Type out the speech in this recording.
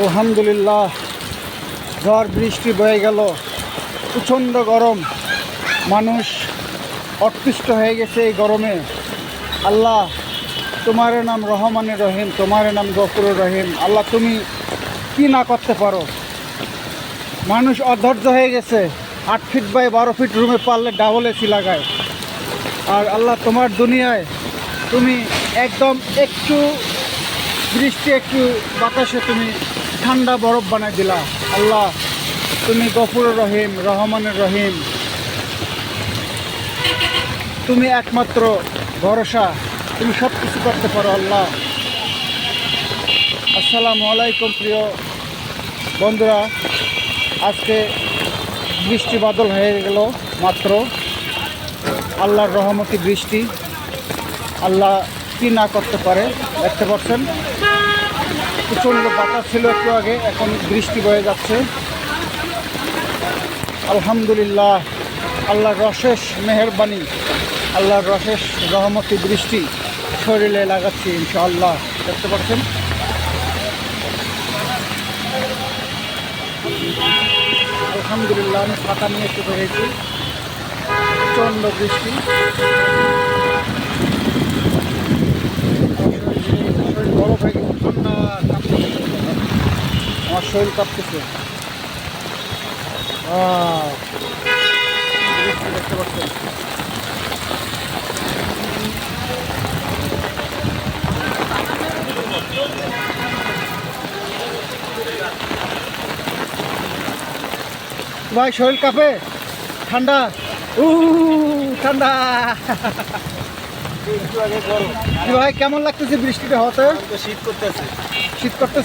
আলহামদুলিল্লাহ, ঝড় বৃষ্টি বয়ে গেল, প্রচণ্ড গরম। মানুষ অতিষ্ঠ হয়ে গেছে এই গরমে। আল্লাহ, তোমার নাম রহমানের রহিম, তোমার নাম গফুর রহিম। আল্লাহ, তুমি কি না করতে পারো? মানুষ অধৈর্য হয়ে গেছে। আট ফিট বাই বারো ফিট রুমে পারলে ডাবল এসি লাগায়। আর আল্লাহ, তোমার দুনিয়ায় তুমি একদম একটু বৃষ্টি একটু বাতাসে তুমি ঠান্ডা বরফ বানাই দিলা। আল্লাহ, তুমি গফুর রহিম, রহমানের রহিম। তুমি একমাত্র ভরসা, তুমি সব কিছু করতে পারো আল্লাহ। আসসালামু আলাইকুম প্রিয় বন্ধুরা, আজকে বৃষ্টি বাদল হয়ে গেল মাত্র। আল্লাহর রহমতি বৃষ্টি। আল্লাহ কি না করতে পারে, দেখতে পাচ্ছেন। প্রচণ্ড বাতাস ছিল একটু আগে, এখন বৃষ্টি বয়ে যাচ্ছে। আলহামদুলিল্লাহ, আল্লাহর রশেষ মেহরবানি, আল্লাহর রশেষ রহমতি বৃষ্টি শরীরে লাগাচ্ছি ইনশাআল্লাহ, দেখতে পাচ্ছেন। আলহামদুলিল্লাহ, আমি ছাতা নিয়ে একটু বেরিয়েছি। প্রচণ্ড বৃষ্টি শরীর বরফ হয়ে গেছে ঠান্ডা কাঁপতেছে আমার শরীর কাঁপতেছে। দেখতে পাচ্ছেন। ভাই শরীর কাঁপে? ঠান্ডা? উ ঠান্ডা। ভাই কেমন লাগতেছে বৃষ্টিটা হতে শীত করতেছে। শীত করতেছে?